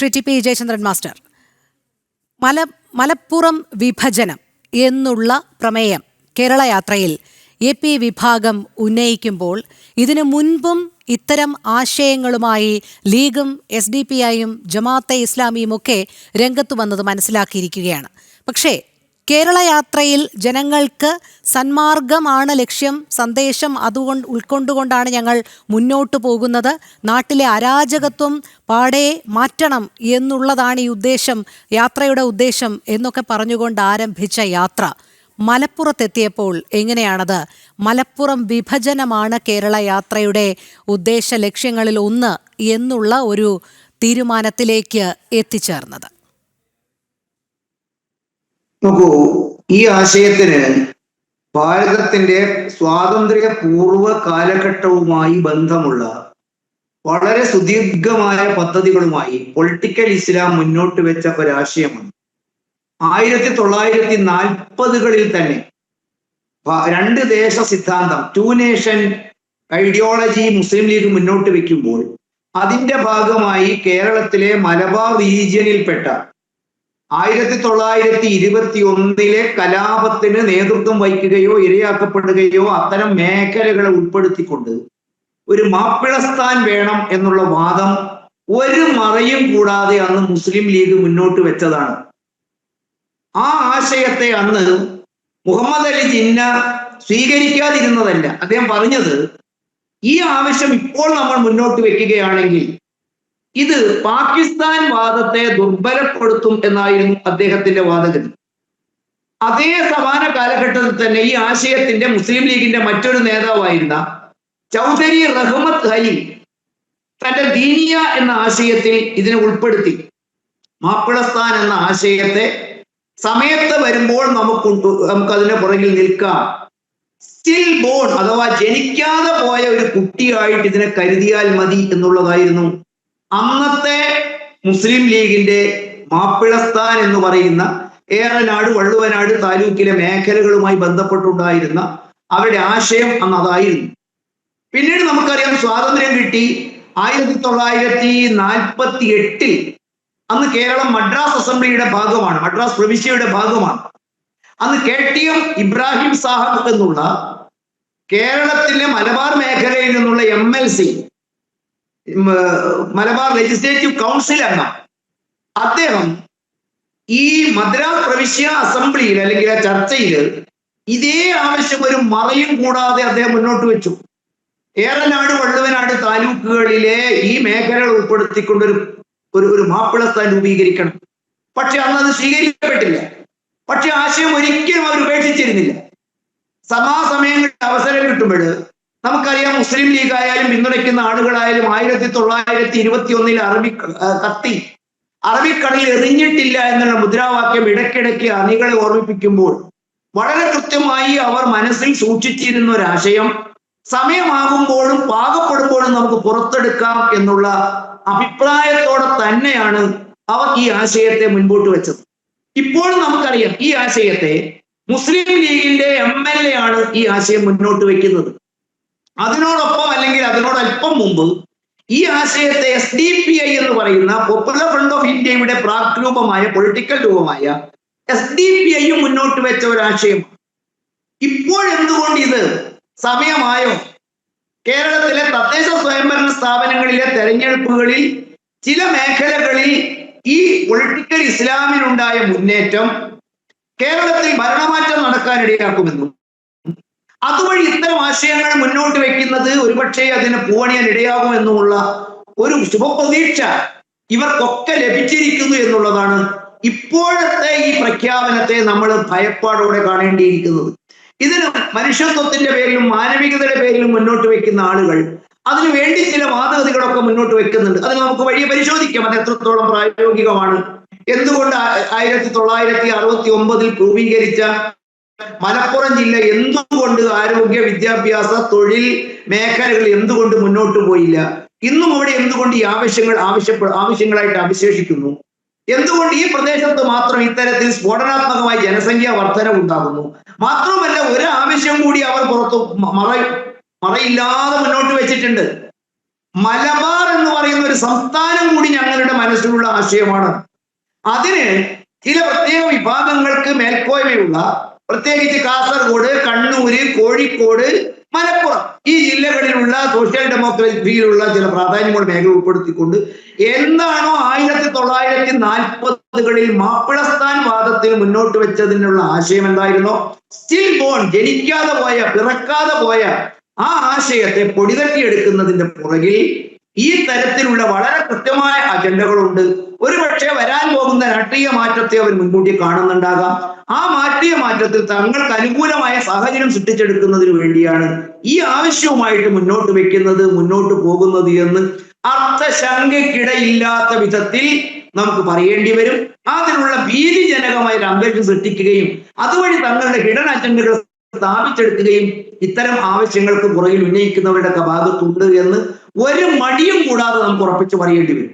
Shri T P Jayachandran master. മല മലപ്പുറം വിഭജനം എന്നുള്ള പ്രമേയം കേരള യാത്രയിൽ എ പി വിഭാഗം ഉന്നയിക്കുമ്പോൾ ഇതിനു മുൻപും ഇത്തരം ആശയങ്ങളുമായി ലീഗും എസ് ഡി പി ഐയും ജമാഅത്തെ ഇസ്ലാമിയും ഒക്കെ രംഗത്ത് വന്നത് മനസ്സിലാക്കിയിരിക്കുകയാണ്. പക്ഷേ കേരള യാത്രയിൽ ജനങ്ങൾക്ക് സന്മാർഗമാണ് ലക്ഷ്യം സന്ദേശം അതുകൊണ്ട് ഉൾക്കൊണ്ടുകൊണ്ടാണ് ഞങ്ങൾ മുന്നോട്ട് പോകുന്നത്. നാട്ടിലെ അരാജകത്വം പാടെ മാറ്റണം എന്നുള്ളതാണ് ഈ ഉദ്ദേശം യാത്രയുടെ ഉദ്ദേശം എന്നൊക്കെ പറഞ്ഞുകൊണ്ട് ആരംഭിച്ച യാത്ര. മലപ്പുറത്തെത്തിയപ്പോൾ എങ്ങനെയാണത്? മലപ്പുറം വിഭജനമാണ് കേരള യാത്രയുടെ ഉദ്ദേശ ലക്ഷ്യങ്ങളിൽ ഒന്ന് എന്നുള്ള ഒരു തീരുമാനത്തിലേക്ക് എത്തിച്ചേർന്നത്. നോക്കൂ ഈ ആശയത്തിന് ഭാരതത്തിന്റെ സ്വാതന്ത്ര്യ പൂർവ കാലഘട്ടവുമായി ബന്ധമുള്ള വളരെ സുദീർഘമായ പദ്ധതികളുമായി പൊളിറ്റിക്കൽ ഇസ്ലാം മുന്നോട്ട് വെച്ച ഒരാശയമാണ്. ആയിരത്തി തൊള്ളായിരത്തി നാൽപ്പതുകളിൽ തന്നെ രണ്ട് ദേശ സിദ്ധാന്തം two nation ideology Muslim League മുന്നോട്ട് വെക്കുമ്പോൾ അതിന്റെ ഭാഗമായി കേരളത്തിലെ മലബാർ റീജിയനിൽപ്പെട്ട ആയിരത്തി തൊള്ളായിരത്തി ഇരുപത്തി ഒന്നിലെ കലാപത്തിന് നേതൃത്വം വഹിക്കുകയോ ഇരയാക്കപ്പെടുകയോ അത്തരം മേഖലകളെ ഉൾപ്പെടുത്തിക്കൊണ്ട് ഒരു മാപ്പിളസ്ഥാൻ വേണം എന്നുള്ള വാദം ഒരു മറയും കൂടാതെ അന്ന് മുസ്ലിം ലീഗ് മുന്നോട്ട് വെച്ചതാണ്. ആ ആശയത്തെ അന്ന് മുഹമ്മദ് അലി ജിന്ന സ്വീകരിക്കാതിരുന്നതല്ല. അദ്ദേഹം പറഞ്ഞത് ഈ ആവശ്യം ഇപ്പോൾ നമ്മൾ മുന്നോട്ട് വെക്കുകയാണെങ്കിൽ ഇത് പാകിസ്ഥാൻ വാദത്തെ ദുർബലപ്പെടുത്തും എന്നായിരുന്നു അദ്ദേഹത്തിന്റെ വാദഗതി. അതേ സമാന കാലഘട്ടത്തിൽ തന്നെ ഈ ആശയത്തിന്റെ മുസ്ലിം ലീഗിന്റെ മറ്റൊരു നേതാവായിരുന്ന ചൗധരി റഹ്മത്ത് ഹലി തന്റെ ദീനിയ എന്ന ആശയത്തിൽ ഇതിനെ ഉൾപ്പെടുത്തി. മാപ്പിളസ്ഥാൻ എന്ന ആശയത്തെ സമയത്ത് വരുമ്പോൾ നമുക്ക് നമുക്ക് അതിന്റെ പുറകിൽ നിൽക്കാം. സ്റ്റിൽ ബോൺ അഥവാ ജനിക്കാതെ പോയ ഒരു കുട്ടിയായിട്ട് ഇതിനെ കരുതിയാൽ മതി എന്നുള്ളതായിരുന്നു അന്നത്തെ മുസ്ലിം ലീഗിന്റെ മാപ്പിളസ്ഥാൻ എന്ന് പറയുന്ന ഏറനാട് വള്ളുവനാട് താലൂക്കിലെ മേഖലകളുമായി ബന്ധപ്പെട്ടുണ്ടായിരുന്ന അവരുടെ ആശയം അന്ന് അതായിരുന്നു. പിന്നീട് നമുക്കറിയാം സ്വാതന്ത്ര്യം കിട്ടി ആയിരത്തി തൊള്ളായിരത്തി നാൽപ്പത്തി എട്ടിൽ അന്ന് കേരളം മദ്രാസ് അസംബ്ലിയുടെ ഭാഗമാണ് മദ്രാസ് പ്രവിശ്യയുടെ ഭാഗമാണ്. അന്ന് K T M Ibrahim Sahab എന്നുള്ള കേരളത്തിലെ മലബാർ മേഖലയിൽ നിന്നുള്ള M L C Malabar legislative council അംഗം അദ്ദേഹം ഈ മദ്രാസ് പ്രവിശ്യ അസംബ്ലിയിൽ അല്ലെങ്കിൽ ആ ചർച്ചയിൽ ഇതേ ആവശ്യം ഒരു മറയും കൂടാതെ അദ്ദേഹം മുന്നോട്ട് വെച്ചു. ഏറനാട് വള്ളുവനാട് താലൂക്കുകളിലെ ഈ മേഖലകൾ ഉൾപ്പെടുത്തിക്കൊണ്ടൊരു ഒരു ഒരു മാപ്പിളസ്ഥാൻ രൂപീകരിക്കണം. പക്ഷെ അന്ന് അത് സ്വീകരിക്കപ്പെട്ടില്ല. പക്ഷെ ആശയം ഒരിക്കലും അവർ ഉപേക്ഷിച്ചിരുന്നില്ല. സമാസമയങ്ങളിൽ അവസരം കിട്ടുമ്പോൾ നമുക്കറിയാം മുസ്ലിം ലീഗ് ആയാലും പിന്തുണയ്ക്കുന്ന ആളുകളായാലും ആയിരത്തി തൊള്ളായിരത്തി ഇരുപത്തി ഒന്നിൽ അറബി കത്തി അറബിക്കടലിൽ എറിഞ്ഞിട്ടില്ല എന്നുള്ള മുദ്രാവാക്യം ഇടയ്ക്കിടയ്ക്ക് അണികളെ ഓർമ്മിപ്പിക്കുമ്പോൾ വളരെ കൃത്യമായി അവർ മനസ്സിൽ സൂക്ഷിച്ചിരുന്ന ഒരാശയം സമയമാകുമ്പോഴും പാകപ്പെടുമ്പോഴും നമുക്ക് പുറത്തെടുക്കാം എന്നുള്ള അഭിപ്രായത്തോടെ തന്നെയാണ് അവർ ഈ ആശയത്തെ മുൻപോട്ട് വെച്ചത്. ഇപ്പോഴും നമുക്കറിയാം ഈ ആശയത്തെ മുസ്ലിം ലീഗിന്റെ എം എൽ എ ആണ് ഈ ആശയം മുന്നോട്ട് വെക്കുന്നത്. അതിനോടൊപ്പം അല്ലെങ്കിൽ അതിനോട് മുമ്പ് ഈ ആശയത്തെ എസ് ഡി പി ഐ എന്ന് പറയുന്ന പോപ്പുലർ ഫ്രണ്ട് ഓഫ് ഇന്ത്യയുടെ പ്രാക് രൂപമായ പൊളിറ്റിക്കൽ രൂപമായ എസ് ഡി പി ഐ മുന്നോട്ട് വെച്ച ഒരു ആശയം ഇപ്പോൾ എന്തുകൊണ്ട് ഇത് സമയമായോ? കേരളത്തിലെ തദ്ദേശ സ്വയംഭരണ സ്ഥാപനങ്ങളിലെ തെരഞ്ഞെടുപ്പുകളിൽ ചില മേഖലകളിൽ ഈ പൊളിറ്റിക്കൽ ഇസ്ലാമിനുണ്ടായ മുന്നേറ്റം കേരളത്തിൽ ഭരണമാറ്റം നടക്കാനിടയാക്കുമെന്നും അതുവഴി ഇത്തരം ആശയങ്ങൾ മുന്നോട്ട് വെക്കുന്നത് ഒരുപക്ഷെ അതിന് പൂവണിയാൻ ഇടയാകുമെന്നുമുള്ള ഒരു ശുഭപ്രതീക്ഷ ഇവർക്കൊക്കെ ലഭിച്ചിരിക്കുന്നു എന്നുള്ളതാണ് ഇപ്പോഴത്തെ ഈ പ്രഖ്യാപനത്തെ നമ്മൾ ഭയപ്പാടോടെ കാണേണ്ടിയിരിക്കുന്നത്. ഇതിന് മനുഷ്യത്വത്തിന്റെ പേരിലും മാനവികതയുടെ പേരിലും മുന്നോട്ട് വെക്കുന്ന ആളുകൾ അതിനു വേണ്ടി ചില വാദഗതികളൊക്കെ മുന്നോട്ട് വെക്കുന്നുണ്ട് അത് നമുക്ക് വഴിയെ പരിശോധിക്കാം. അത് എത്രത്തോളം പ്രായോഗികമാണ്. എന്തുകൊണ്ട് ആയിരത്തി തൊള്ളായിരത്തി അറുപത്തി ഒമ്പതിൽ രൂപീകരിച്ച മലപ്പുറം ജില്ല എന്തുകൊണ്ട് ആരോഗ്യ വിദ്യാഭ്യാസ തൊഴിൽ മേഖലകൾ എന്തുകൊണ്ട് മുന്നോട്ട് പോയില്ല? ഇന്നും അവിടെ എന്തുകൊണ്ട് ഈ ആവശ്യങ്ങൾ ആവശ്യപ്പെ ആവശ്യങ്ങളായിട്ട് അവശേഷിക്കുന്നു? എന്തുകൊണ്ട് ഈ പ്രദേശത്ത് മാത്രം ഇത്തരത്തിൽ സ്ഫോടനാത്മകമായ ജനസംഖ്യ വർധന ഉണ്ടാകുന്നു? മാത്രമല്ല ഒരു ആവശ്യം കൂടി അവർ പുറത്തു മറ മറയില്ലാതെ മുന്നോട്ട് വെച്ചിട്ടുണ്ട്. മലബാർ എന്ന് പറയുന്ന ഒരു സംസ്ഥാനം കൂടി ഞങ്ങളുടെ മനസ്സിലുള്ള ആശയമാണ്. അതിന് ചില പ്രത്യേക വിഭാഗങ്ങൾക്ക് മേൽക്കോയ്മയുള്ള പ്രത്യേകിച്ച് കാസർഗോഡ് കണ്ണൂര് കോഴിക്കോട് മലപ്പുറം. ഈ ജില്ലകളിലുള്ള സോഷ്യൽ ഡെമോക്രസിയിലുള്ള ചില പ്രാധാന്യമുള്ള മേഖല ഉൾപ്പെടുത്തിക്കൊണ്ട് എന്താണോ ആയിരത്തി തൊള്ളായിരത്തി നാൽപ്പതുകളിൽ മാപ്പിളസ്ഥാൻ വാദത്തിൽ മുന്നോട്ട് വെച്ചതിനുള്ള ആശയം എന്തായിരുന്നോ? സ്റ്റിൽ ബോൺ ജനിക്കാതെ പോയ പിറക്കാതെ പോയ ആ ആശയത്തെ പൊടിതട്ടിയെടുക്കുന്നതിന്റെ പുറകിൽ ഈ തരത്തിലുള്ള വളരെ കൃത്യമായ അജണ്ടകളുണ്ട് ഒരുപക്ഷെ വരാൻ പോകുന്ന രാഷ്ട്രീയ മാറ്റത്തെ അവർ മുൻകൂട്ടി കാണുന്നുണ്ടാകാം. ആ മാറ്റിയ മാറ്റത്തിൽ തങ്ങൾക്ക് അനുകൂലമായ സാഹചര്യം സൃഷ്ടിച്ചെടുക്കുന്നതിന് വേണ്ടിയാണ് ഈ ആവശ്യവുമായിട്ട് മുന്നോട്ട് വെക്കുന്നത് മുന്നോട്ട് പോകുന്നത് എന്ന് അർത്ഥശങ്കയ്ക്കിടയില്ലാത്ത വിധത്തിൽ നമുക്ക് പറയേണ്ടി വരും. അതിനുള്ള ഭീതിജനകമായ ഒരു അന്തരീക്ഷം സൃഷ്ടിക്കുകയും അതുവഴി തങ്ങളുടെ ഹിഡൻ അജണ്ടകൾ സ്ഥാപിച്ചെടുക്കുകയും ഇത്തരം ആവശ്യങ്ങൾക്ക് പുറകിൽ ഉന്നയിക്കുന്നവരുടെ ഭാഗത്തുണ്ട് എന്ന് ഒരു മടിയും കൂടാതെ നമുക്ക് ഉറപ്പിച്ച് പറയേണ്ടി വരും.